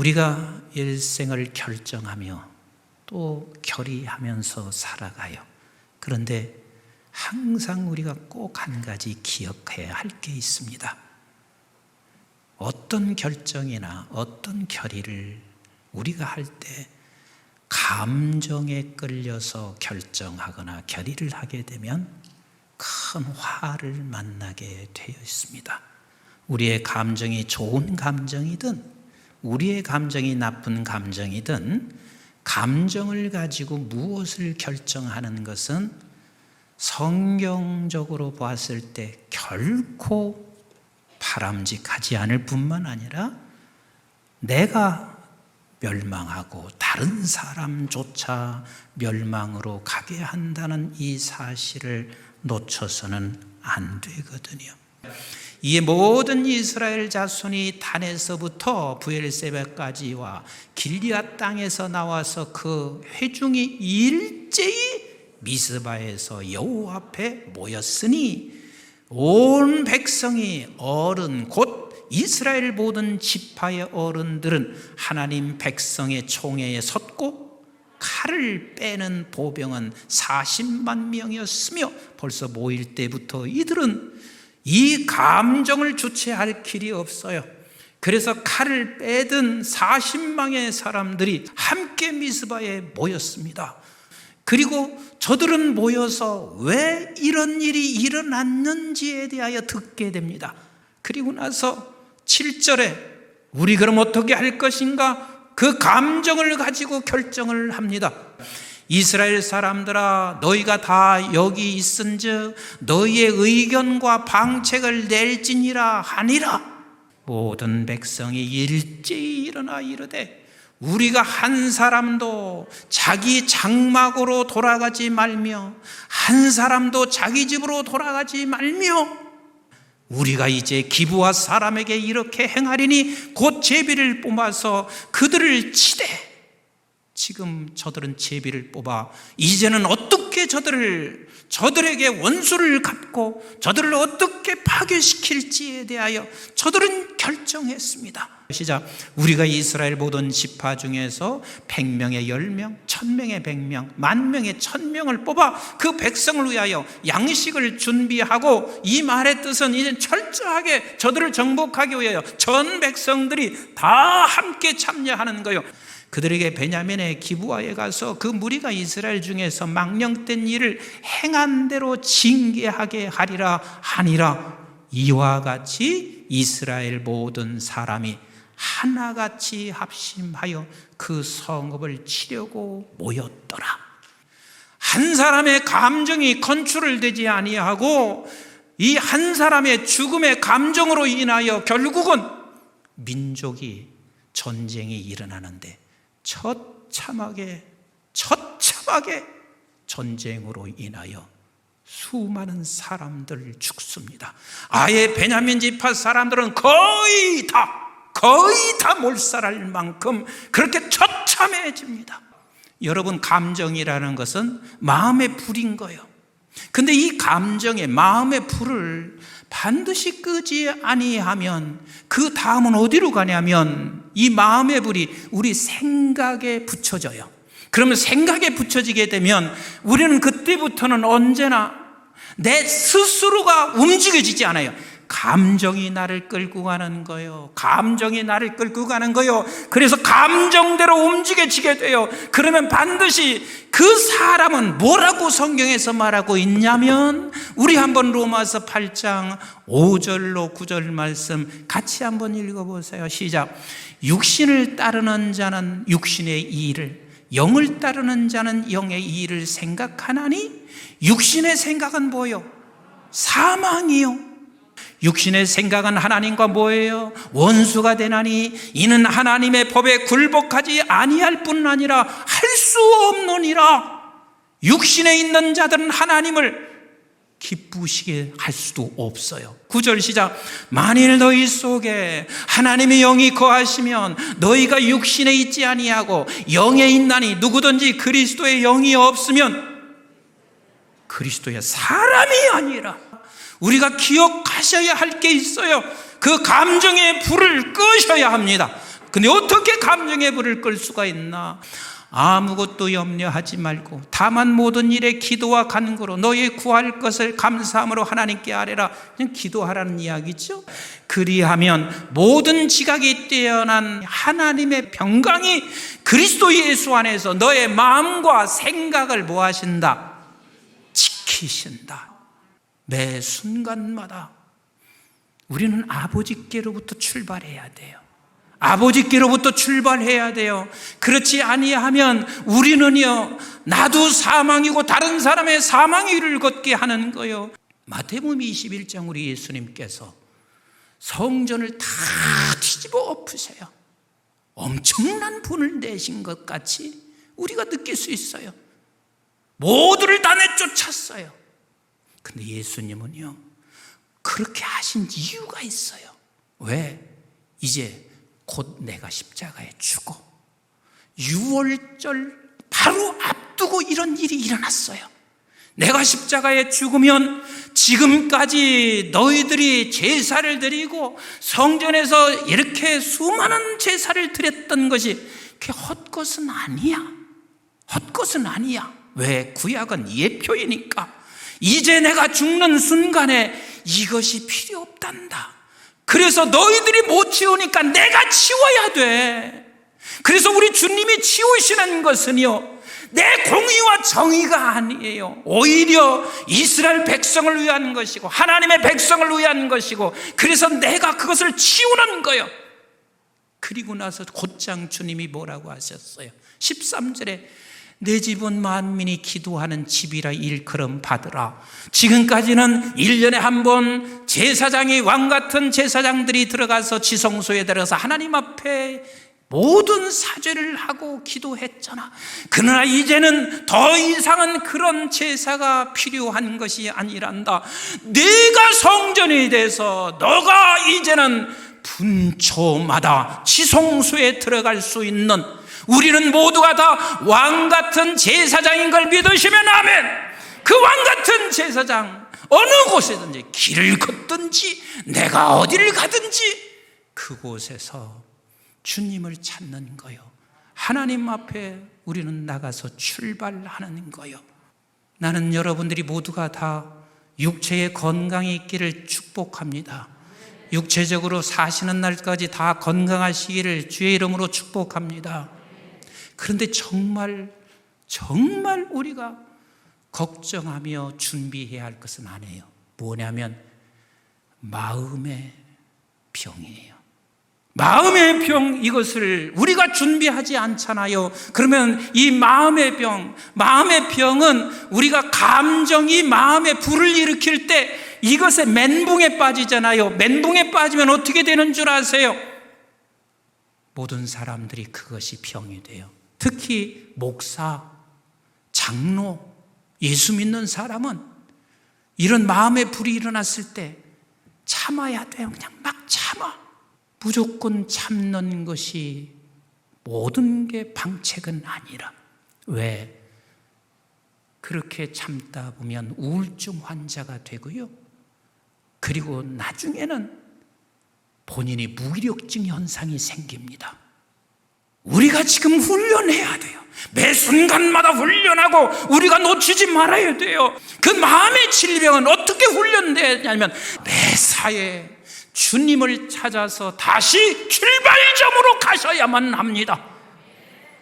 우리가 일생을 결정하며 또 결의하면서 살아가요. 그런데 항상 우리가 꼭 한 가지 기억해야 할 게 있습니다. 어떤 결정이나 어떤 결의를 우리가 할 때 감정에 끌려서 결정하거나 결의를 하게 되면 큰 화를 만나게 되어 있습니다. 우리의 감정이 좋은 감정이든 우리의 감정이 나쁜 감정이든 감정을 가지고 무엇을 결정하는 것은 성경적으로 보았을 때 결코 바람직하지 않을 뿐만 아니라 내가 멸망하고 다른 사람조차 멸망으로 가게 한다는 이 사실을 놓쳐서는 안 되거든요. 이에 모든 이스라엘 자손이 단에서부터 부엘세바까지와 길리앗 땅에서 나와서 그 회중이 일제히 미스바에서 여호와 앞에 모였으니 온 백성이 어른 곧 이스라엘 모든 지파의 어른들은 하나님 백성의 총회에 섰고 칼을 빼는 보병은 40만 명이었으며 벌써 모일 때부터 이들은 이 감정을 주체할 길이 없어요. 그래서 칼을 빼든 40망의 사람들이 함께 미스바에 모였습니다. 그리고 저들은 모여서 왜 이런 일이 일어났는지에 대하여 듣게 됩니다. 그리고 나서 7절에 우리 그럼 어떻게 할 것인가? 그 감정을 가지고 결정을 합니다. 이스라엘 사람들아 너희가 다 여기 있은즉 너희의 의견과 방책을 낼지니라 하니라. 모든 백성이 일제히 일어나 이르되 우리가 한 사람도 자기 장막으로 돌아가지 말며 한 사람도 자기 집으로 돌아가지 말며 우리가 이제 기부와 사람에게 이렇게 행하리니 곧 제비를 뽑아서 그들을 치되 지금 저들은 제비를 뽑아 이제는 어떻게 저들을 저들에게 원수를 갚고 저들을 어떻게 파괴시킬지에 대하여 저들은 결정했습니다. 시작. 우리가 이스라엘 모든 지파 중에서 100명의 10명, 1000명의 100명, 만 명의 1000명을 뽑아 그 백성을 위하여 양식을 준비하고 이 말의 뜻은 이제 철저하게 저들을 정복하기 위하여 전 백성들이 다 함께 참여하는 거요. 그들에게 베냐민의 기부하에 가서 그 무리가 이스라엘 중에서 망령된 일을 행한 대로 징계하게 하리라 하니라 이와 같이 이스라엘 모든 사람이 하나같이 합심하여 그 성읍을 치려고 모였더라. 한 사람의 감정이 컨트롤 되지 아니하고 이 한 사람의 죽음의 감정으로 인하여 결국은 민족이 전쟁이 일어나는데 처참하게 처참하게 전쟁으로 인하여 수많은 사람들 죽습니다. 아예 베냐민 지파 사람들은 거의 다 거의 다 몰살할 만큼 그렇게 처참해집니다. 여러분 감정이라는 것은 마음의 불인 거예요. 근데 이 감정의 마음의 불을 반드시 끄지 아니하면 그 다음은 어디로 가냐면 이 마음의 불이 우리 생각에 붙여져요. 그러면 생각에 붙여지게 되면 우리는 그때부터는 언제나 내 스스로가 움직여지지 않아요. 감정이 나를 끌고 가는 거요. 감정이 나를 끌고 가는 거요. 그래서 감정대로 움직여지게 돼요. 그러면 반드시 그 사람은 뭐라고 성경에서 말하고 있냐면 우리 한번 로마서 8장 5절로 9절 말씀 같이 한번 읽어 보세요. 시작. 육신을 따르는 자는 육신의 일을 영을 따르는 자는 영의 일을 생각하나니 육신의 생각은 뭐요? 사망이요. 육신의 생각은 하나님과 뭐예요? 원수가 되나니 이는 하나님의 법에 굴복하지 아니할 뿐 아니라 할 수 없느니라. 육신에 있는 자들은 하나님을 기쁘시게 할 수도 없어요. 구절 시작. 만일 너희 속에 하나님의 영이 거하시면 너희가 육신에 있지 아니하고 영에 있나니 누구든지 그리스도의 영이 없으면 그리스도의 사람이 아니라 우리가 기억하셔야 할 게 있어요. 그 감정의 불을 끄셔야 합니다. 근데 어떻게 감정의 불을 끌 수가 있나? 아무것도 염려하지 말고 다만 모든 일에 기도와 간구로 너희 구할 것을 감사함으로 하나님께 아뢰라. 그냥 기도하라는 이야기죠. 그리하면 모든 지각이 뛰어난 하나님의 평강이 그리스도 예수 안에서 너의 마음과 생각을 뭐 하신다? 지키신다. 매 순간마다 우리는 아버지께로부터 출발해야 돼요. 아버지께로부터 출발해야 돼요. 그렇지 아니하면 우리는요, 나도 사망이고 다른 사람의 사망의 일을 걷게 하는 거요. 마태복음 21장 우리 예수님께서 성전을 다 뒤집어 엎으세요. 엄청난 분을 내신 것 같이 우리가 느낄 수 있어요. 모두를 다 내쫓았어요. 근데 예수님은요, 그렇게 하신 이유가 있어요. 왜? 이제 곧 내가 십자가에 죽어. 6월절 바로 앞두고 이런 일이 일어났어요. 내가 십자가에 죽으면 지금까지 너희들이 제사를 드리고 성전에서 이렇게 수많은 제사를 드렸던 것이 그게 헛것은 아니야. 헛것은 아니야. 왜? 구약은 예표이니까. 이제 내가 죽는 순간에 이것이 필요 없단다. 그래서 너희들이 못 치우니까 내가 치워야 돼. 그래서 우리 주님이 치우시는 것은요, 내 공의와 정의가 아니에요. 오히려 이스라엘 백성을 위한 것이고, 하나님의 백성을 위한 것이고, 그래서 내가 그것을 치우는 거요. 그리고 나서 곧장 주님이 뭐라고 하셨어요? 13절에 내 집은 만민이 기도하는 집이라 일컬음 받으라. 지금까지는 1년에 한 번 제사장이 왕 같은 제사장들이 들어가서 지성소에 들어가서 하나님 앞에 모든 사죄를 하고 기도했잖아. 그러나 이제는 더 이상은 그런 제사가 필요한 것이 아니란다. 내가 성전이 돼서 너가 이제는 분초마다 지성소에 들어갈 수 있는 우리는 모두가 다 왕 같은 제사장인 걸 믿으시면 아멘. 그 왕 같은 제사장 어느 곳에든지 길을 걷든지 내가 어디를 가든지 그곳에서 주님을 찾는 거요. 하나님 앞에 우리는 나가서 출발하는 거요. 나는 여러분들이 모두가 다 육체의 건강이 있기를 축복합니다. 육체적으로 사시는 날까지 다 건강하시기를 주의 이름으로 축복합니다. 그런데 정말, 정말 우리가 걱정하며 준비해야 할 것은 아니에요. 뭐냐면, 마음의 병이에요. 마음의 병, 이것을 우리가 준비하지 않잖아요. 그러면 이 마음의 병, 마음의 병은 우리가 감정이 마음에 불을 일으킬 때 이것에 멘붕에 빠지잖아요. 멘붕에 빠지면 어떻게 되는 줄 아세요? 모든 사람들이 그것이 병이 돼요. 특히 목사, 장로, 예수 믿는 사람은 이런 마음의 불이 일어났을 때 참아야 돼요. 그냥 막 참아. 무조건 참는 것이 모든 게 방책은 아니라. 왜? 그렇게 참다 보면 우울증 환자가 되고요. 그리고 나중에는 본인이 무기력증 현상이 생깁니다. 우리가 지금 훈련해야 돼요. 매 순간마다 훈련하고 우리가 놓치지 말아야 돼요. 그 마음의 질병은 어떻게 훈련되냐면 매사에 주님을 찾아서 다시 출발점으로 가셔야만 합니다.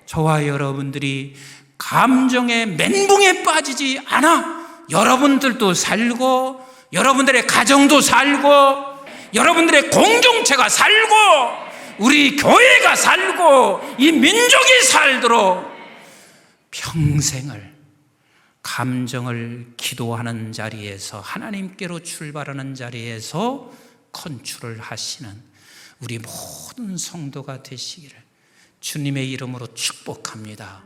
저와 여러분들이 감정의 멘붕에 빠지지 않아 여러분들도 살고 여러분들의 가정도 살고 여러분들의 공동체가 살고 우리 교회가 살고 이 민족이 살도록 평생을 감정을 기도하는 자리에서 하나님께로 출발하는 자리에서 컨트롤 하시는 우리 모든 성도가 되시기를 주님의 이름으로 축복합니다.